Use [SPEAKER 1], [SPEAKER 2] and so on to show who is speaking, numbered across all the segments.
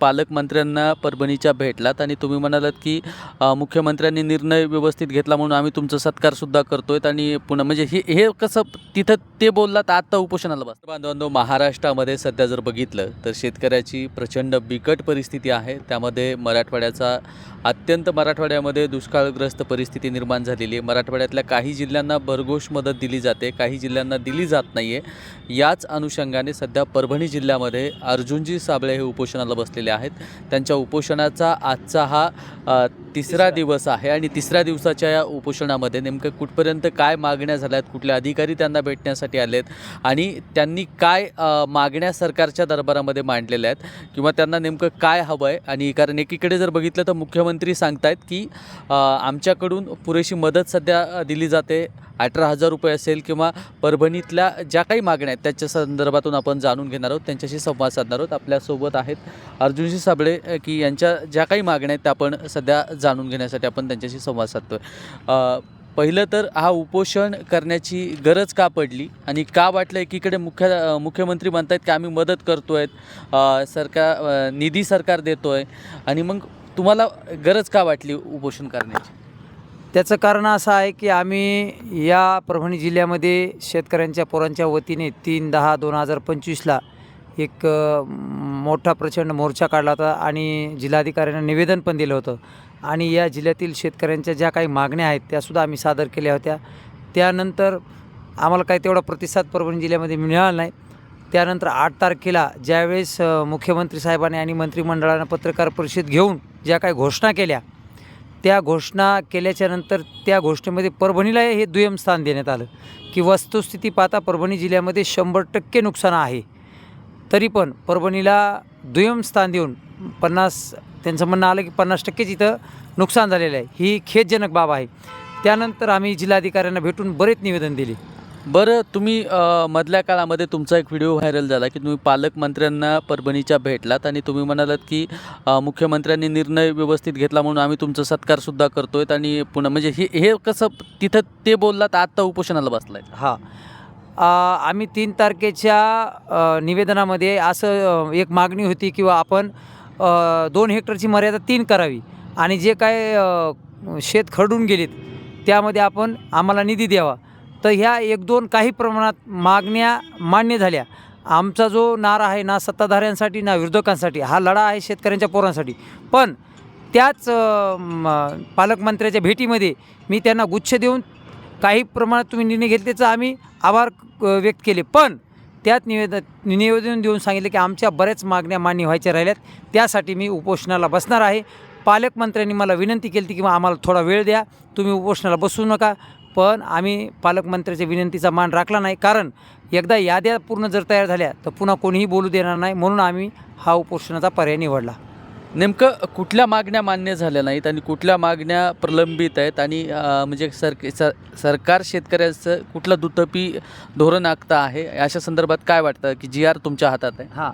[SPEAKER 1] पालकमंत्र्यांना परभणीच्या भेटलात आणि तुम्ही म्हणालात की मुख्यमंत्र्यांनी निर्णय व्यवस्थित घेतला म्हणून आम्ही तुमचा सत्कारसुद्धा करतो आहे आणि पुन्हा म्हणजे हे हे कसं तिथं ते बोललात आत्ता उपोषणाला बस बांधवांनो महाराष्ट्रामध्ये सध्या जर बघितलं तर शेतकऱ्याची प्रचंड बिकट परिस्थिती आहे. त्यामध्ये मराठवाड्याचा अत्यंत मराठवाड्यामध्ये दुष्काळग्रस्त परिस्थिती निर्माण झालेली आहे. मराठवाड्यातल्या काही जिल्ह्यांना भरघोष मदत दिली जाते काही जिल्ह्यांना दिली जात नाही आहे याच अनुषंगाने सध्या परभणी जिल्ह्यामध्ये अर्जुनजी साबळे हे उपोषणाला बसलेले आहेत. त्यांच्या उपोषणाचा आजचा हा तिसरा दिवस आहे आणि तिसऱ्या दिवसाच्या या उपोषणामध्ये नेमकं कुठपर्यंत काय मागण्या झाल्यात कुठले अधिकारी त्यांना भेटण्यासाठी आलेत आणि त्यांनी काय मागण्या सरकारच्या दरबारामध्ये मांडलेल्या आहेत किंवा त्यांना नेमकं काय हवं आहे आणि कारण एकीकडे जर बघितलं तर मुख्यमंत्री सांगतायत की आमच्याकडून पुरेशी मदत सध्या दिली जाते. अठरा हजार रुपये असेल किंवा परभणीतल्या ज्या काही मागण्या आहेत त्याच्या संदर्भातून आपण जाणून घेणार आहोत. त्यांच्याशी संवाद साधणार आहोत. आपल्यासोबत आहेत अर्जुनजी साबळे की यांच्या ज्या काही मागण्या आहेत त्या आपण सध्या जाणून घेण्यासाठी आपण त्यांच्याशी संवाद साधतो आहे पहिलं तर हा उपोषण करण्याची गरज का पडली? आणि का वाटलं एकीकडे मुख्य मुख्यमंत्री म्हणत आहेत की आम्ही मदत करतो आहेत सरकार निधी सरकार देतो आहे आणि मग तुम्हाला गरज का वाटली उपोषण करण्याची?
[SPEAKER 2] त्याचं कारण असं आहे की आम्ही या परभणी जिल्ह्यामध्ये शेतकऱ्यांच्या पोरांच्या वतीने तीन दहा दोन हजार पंचवीसला एक मोठा प्रचंड मोर्चा काढला होता आणि जिल्हाधिकाऱ्यांना निवेदन पण दिलं होतं. आणि या जिल्ह्यातील शेतकऱ्यांच्या ज्या काही मागण्या आहेत त्यासुद्धा आम्ही सादर केल्या होत्या. त्यानंतर आम्हाला काही तेवढा प्रतिसाद परभणी जिल्ह्यामध्ये मिळाला नाही. त्यानंतर आठ तारखेला ज्यावेळेस मुख्यमंत्री साहेबांनी आणि मंत्रिमंडळानं पत्रकार परिषद घेऊन ज्या काही घोषणा केल्या त्या घोषणा केल्याच्यानंतर त्या घोषणेमध्ये परभणीला हे दुय्यम स्थान देण्यात आलं की वस्तुस्थिती पाहता परभणी जिल्ह्यामध्ये शंभर टक्के नुकसान आहे. तरी पण परभणीला दुय्यम स्थान देऊन पन्नास त्यांचं म्हणणं आलं की पन्नास टक्केच इथं नुकसान झालेलं आहे. ही खेदजनक बाब आहे. त्यानंतर आम्ही जिल्हाधिकाऱ्यांना भेटून बरेच निवेदन दिले.
[SPEAKER 1] बरं तुम्ही अ, मधल्या काळामध्ये तुमचा एक व्हिडिओ व्हायरल झाला की तुम्ही पालकमंत्र्यांना परभणीच्या भेटलात आणि तुम्ही म्हणालात की अ, मुख्यमंत्र्यांनी निर्णय व्यवस्थित घेतला म्हणून आम्ही तुमचा सत्कारसुद्धा करतोय आणि पुन्हा म्हणजे हे हे कसं तिथं ते बोललात आत्ता उपोषणाला बसलाय?
[SPEAKER 2] हां. आम्ही तीन तारखेच्या अ, निवेदनामध्ये असं अ, एक मागणी होती किंवा आपण अ, दोन हेक्टरची मर्यादा तीन करावी आणि जे काय अ, शेत खरडून गेलेत त्यामध्ये आपण आम्हाला निधी द्यावा. तर ह्या एक दोन काही प्रमाणात मागण्या मान्य झाल्या. आमचा जो नारा आहे ना सत्ताधाऱ्यांसाठी ना विरोधकांसाठी हा लढा आहे शेतकऱ्यांच्या पोरांसाठी. पण त्याच पालकमंत्र्याच्या भेटीमध्ये मी त्यांना गुच्छ देऊन काही प्रमाणात तुम्ही निर्णय घेतले त्याचा आम्ही आभार व्यक्त केले. पण त्यात निवेदन निवेदन देऊन सांगितले की आमच्या बऱ्याच मागण्या मान्य व्हायच्या राहिल्यात. त्यासाठी मी उपोषणाला बसणार आहे. पालकमंत्र्यांनी मला विनंती केली की मग आम्हाला थोडा वेळ द्या. तुम्ही उपोषणाला बसू नका. पण आम्ही पालकमंत्र्याच्या विनंतीचा मान राखला नाही. कारण एकदा याद्या पूर्ण जर तयार झाल्या तर पुन्हा कोणीही बोलू देणार नाही. म्हणून आम्ही हा उपोषणाचा पर्याय निवडला.
[SPEAKER 1] नेमकं कुठल्या मागण्या मान्य झाल्या नाहीत आणि कुठल्या मागण्या प्रलंबित आहेत? आणि म्हणजे सर सर सरकार शेतकऱ्याचं कुठलं दुतपी धोरण आखतं आहे? अशा संदर्भात काय वाटतं की जी आर तुमच्या हातात आहे?
[SPEAKER 2] हां.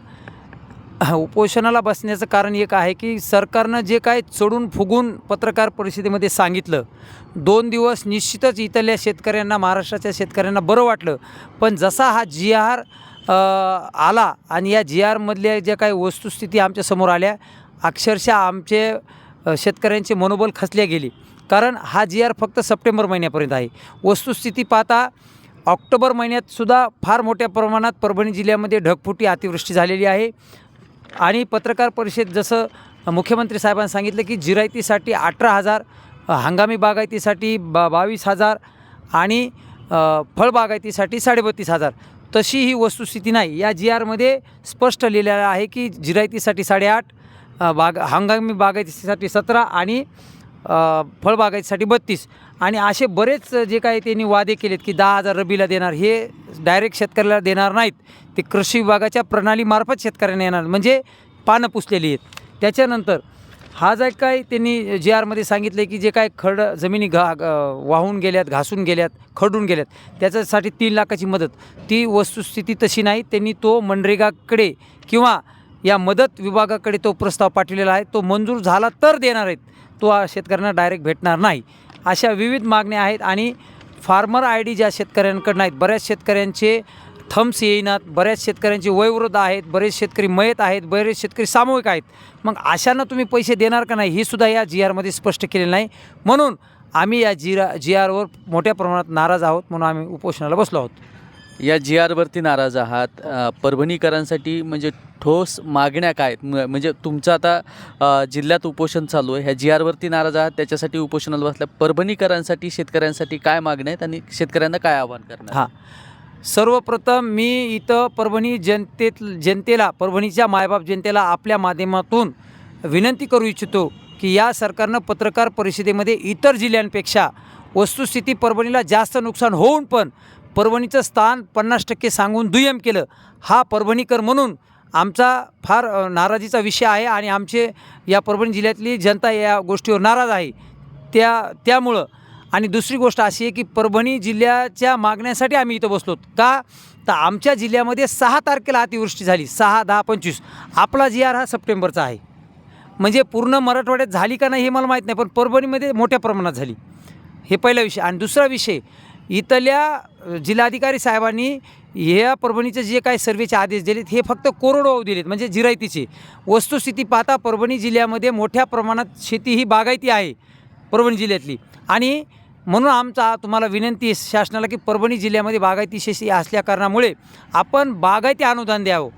[SPEAKER 2] उपोषणाला बसण्याचं कारण एक आहे की सरकारनं जे काय चढून फुगून पत्रकार परिषदेमध्ये सांगितलं दोन दिवस निश्चितच इथल्या शेतकऱ्यांना महाराष्ट्राच्या शेतकऱ्यांना बरं वाटलं. पण जसा हा जी आर आला आणि या जी आरमधल्या ज्या काही वस्तुस्थिती आमच्यासमोर आल्या अक्षरशः आमचे शेतकऱ्यांचे मनोबल खचले गेले. कारण हा जी आर फक्त सप्टेंबर महिन्यापर्यंत आहे. वस्तुस्थिती पाहता ऑक्टोबर महिन्यातसुद्धा फार मोठ्या प्रमाणात परभणी जिल्ह्यामध्ये ढगफुटी अतिवृष्टी झालेली आहे. आणि पत्रकार परिषद जसं मुख्यमंत्री साहेबांनी सांगितलं की जिरायतीसाठी अठरा हजार हंगामी बागायतीसाठी बा बावीस हजार आणि फळबागायतीसाठी साडेबत्तीस हजार. तशी ही वस्तुस्थिती नाही. या जी आरमध्ये स्पष्ट लिहिलेलं आहे की जिरायतीसाठी साडेआठ बाग हंगामी बागायतीसाठी सतरा आणि फळबागायतीसाठी बत्तीस. आणि असे बरेच जे काही त्यांनी वादे केलेत की दहा हजार रबीला देणार हे डायरेक्ट शेतकऱ्याला देणार नाहीत. ते कृषी विभागाच्या प्रणालीमार्फत शेतकऱ्यांना येणार. म्हणजे पानं पुसलेली आहेत. त्याच्यानंतर हा जे काय त्यांनी जे आरमध्ये सांगितलं की जे काय खड जमिनी घा वाहून गेल्यात घासून गेल्यात खडून गेल्यात त्याच्यासाठी तीन लाखाची मदत. ती वस्तुस्थिती तशी नाही. त्यांनी तो मनरेगाकडे किंवा या मदत विभागाकडे तो प्रस्ताव पाठवलेला आहे. तो मंजूर झाला तर देणार आहेत. तो शेतकऱ्यांना डायरेक्ट भेटणार नाही. अशा विविध मागण्या आहेत आणि फार्मर आय डी ज्या शेतकऱ्यांकडनं आहेत बऱ्याच शेतकऱ्यांचे थम्स येईनात बऱ्याच शेतकऱ्यांचे वयोवृद्ध आहेत बरेच शेतकरी मयत आहेत बरेच शेतकरी सामूहिक आहेत. मग अशांना तुम्ही पैसे देणार का नाही हे सुद्धा या जी आरमध्ये स्पष्ट केलेलं नाही. म्हणून आम्ही या जी जी आरवर मोठ्या प्रमाणात नाराज आहोत म्हणून आम्ही उपोषणाला बसलो आहोत.
[SPEAKER 1] या जी आरवरती नाराज आहात. परभणीकरांसाठी म्हणजे ठोस मागण्या काय आहेत? म्हणजे तुमचं आता जिल्ह्यात उपोषण चालू आहे. ह्या जी आरवरती नाराज आहात त्याच्यासाठी उपोषणाला बसल्या परभणीकरांसाठी शेतकऱ्यांसाठी काय मागण्या आहेत आणि शेतकऱ्यांना काय आव्हान करणार
[SPEAKER 2] हां. सर्वप्रथम मी इथं परभणी जनतेत जनतेला परभणीच्या मायबाप जनतेला आपल्या माध्यमातून विनंती करू इच्छितो की या सरकारनं पत्रकार परिषदेमध्ये इतर जिल्ह्यांपेक्षा वस्तुस्थिती परभणीला जास्त नुकसान होऊन पण परभणीचं स्थान पन्नास टक्के सांगून दुय्यम केलं. हा परभणीकर म्हणून आमचा फार नाराजीचा विषय आहे आणि आमचे या परभणी जिल्ह्यातली जनता या गोष्टीवर नाराज आहे. त्या त्यामुळं. आणि दुसरी गोष्ट अशी आहे की परभणी जिल्ह्याच्या मागण्यासाठी आम्ही इथं बसलो का? तर आमच्या जिल्ह्यामध्ये सहा तारखेला अतिवृष्टी झाली. सहा दहा पंचवीस. आपला जी आर हा सप्टेंबरचा आहे. म्हणजे पूर्ण मराठवाड्यात झाली का नाही हे मला माहीत नाही पण परभणीमध्ये मोठ्या प्रमाणात झाली. हे पहिला विषय. आणि दुसरा विषय इथल्या जिल्हाधिकारी साहेबांनी ह्या परभणीचे जे काही सर्वेचे आदेश दिलेत हे फक्त कोरडवाहू दिलेत म्हणजे जिरायतीचे. वस्तुस्थिती पाहता परभणी जिल्ह्यामध्ये मोठ्या प्रमाणात शेती ही बागायती आहे परभणी जिल्ह्यातली. आणि म्हणून आमचा तुम्हाला विनंती आहे शासनाला की परभणी जिल्ह्यामध्ये बागायती शेती असल्या कारणामुळे आपण बागायती अनुदान द्यावं.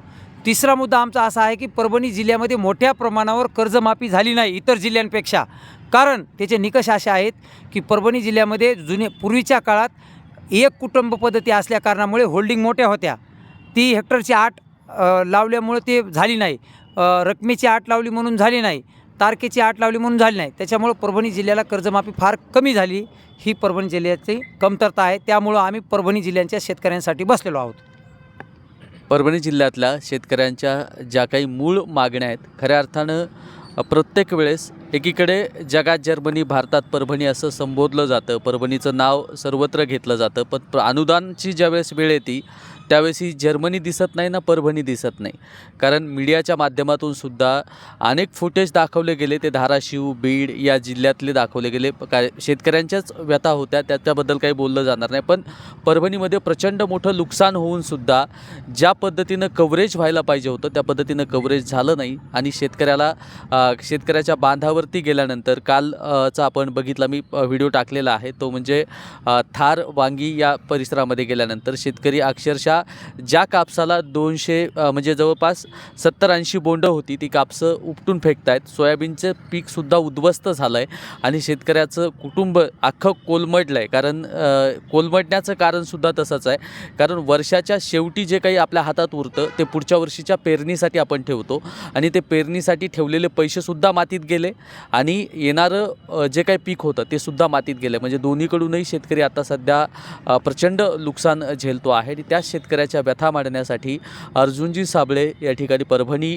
[SPEAKER 2] तिसरा मुद्दा आमचा असा आहे की परभणी जिल्ह्यामध्ये मोठ्या प्रमाणावर कर्जमाफी झाली नाही इतर जिल्ह्यांपेक्षा. कारण त्याचे निकष असे आहेत की परभणी जिल्ह्यामध्ये जुने पूर्वीच्या काळात एक कुटुंब पद्धती असल्या कारणामुळे होल्डिंग मोठ्या होत्या. ती हेक्टरची आठ लावल्यामुळं ते झाली नाही. रकमेची आट लावली म्हणून झाली नाही. तारखेची आट लावली म्हणून झाली नाही. त्याच्यामुळं परभणी जिल्ह्याला कर्जमाफी फार कमी झाली. ही परभणी जिल्ह्याची कमतरता आहे. त्यामुळं आम्ही परभणी जिल्ह्यांच्या शेतकऱ्यांसाठी बसलेलो आहोत.
[SPEAKER 1] परभणी जिल्ह्यातल्या शेतकऱ्यांच्या ज्या काही मूळ मागण्या आहेत खऱ्या अर्थानं प्रत्येक वेळेस एकीकडे जगात जर्मनी भारतात परभणी असं संबोधलं जातं. परभणीचं नाव सर्वत्र घेतलं जातं. पण प्र- अनुदानची ज्यावेळेस वेळ येते त्यावेळेस ही जर्मनी दिसत नाही ना परभणी दिसत नाही. कारण मीडियाच्या माध्यमातून सुद्धा अनेक फुटेज दाखवले गेले. ते धाराशिव बीड या जिल्ह्यातले दाखवले गेले. काय शेतकऱ्यांच्याच व्यथा होत्या. त्याच्याबद्दल काही बोललं जाणार नाही. पण परभणीमध्ये प्रचंड मोठं नुकसान होऊन सुद्धा ज्या पद्धतीनं कव्हरेज व्हायला पाहिजे होतं त्या पद्धतीनं कव्हरेज झालं नाही. आणि शेतकऱ्याला शेतकऱ्याच्या बांधावरती गेल्यानंतर काल चा आपण बघितला मी व्हिडिओ टाकलेला आहे. तो म्हणजे थार वांगी या परिसरामध्ये गेल्यानंतर शेतकरी अक्षरशः ज्या कापसाला दोनशे म्हणजे जवळपास सत्तर ऐंशी बोंडं होती ती कापसं उपटून फेकतायत. सोयाबीनचं पीकसुद्धा उद्ध्वस्त झालं आहे आणि शेतकऱ्याचं कुटुंब अख्खं कोलमडलं आहे कारण कोलमडण्याचं कारणसुद्धा तसंच आहे. कारण वर्षाच्या शेवटी जे काही आपल्या हातात उरतं ते पुढच्या वर्षीच्या पेरणीसाठी आपण ठेवतो. आणि ते पेरणीसाठी ठेवलेले पैसेसुद्धा मातीत गेले आणि येणारं जे काही पीक होतं ते सुद्धा मातीत गेलं. म्हणजे दोन्हीकडूनही शेतकरी आता सध्या प्रचंड नुकसान झेलतो आहे आणि त्या शेतकऱ्याच्या व्यथा मांडण्यासाठी अर्जुनजी साबळे या ठिकाणी परभणी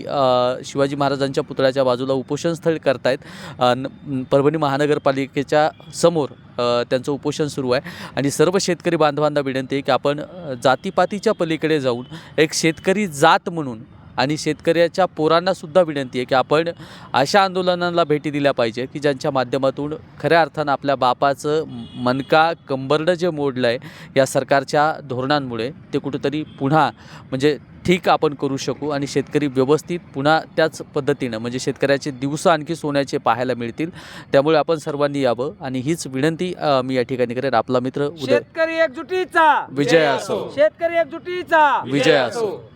[SPEAKER 1] शिवाजी महाराजांच्या पुतळ्याच्या बाजूला उपोषणस्थळ करतायत. आहेत परभणी महानगरपालिकेच्या समोर त्यांचं उपोषण सुरू आहे. आणि सर्व शेतकरी बांधवांना विनंती आहे की आपण जातीपातीच्या पलीकडे जाऊन एक शेतकरी जात म्हणून आणि शेतकऱ्याच्या पोरांनासुद्धा विनंती आहे की आपण अशा आंदोलनांना भेटी दिल्या पाहिजे की ज्यांच्या माध्यमातून खऱ्या अर्थानं आपल्या बापाचं मनका कंबरडं जे मोडलं आहे या सरकारच्या धोरणांमुळे ते कुठंतरी पुन्हा म्हणजे ठीक आपण करू शकू आणि शेतकरी व्यवस्थित पुन्हा त्याच पद्धतीनं म्हणजे शेतकऱ्याचे दिवस आणखी सोन्याचे पाहायला मिळतील. त्यामुळे आपण सर्वांनी यावं आणि हीच विनंती मी या ठिकाणी करेन. आपला मित्र उदय
[SPEAKER 2] शेतकरी एकजुटीचा!
[SPEAKER 1] विजय असो.
[SPEAKER 2] शेतकरी एकजुटीचा!
[SPEAKER 1] विजय असो.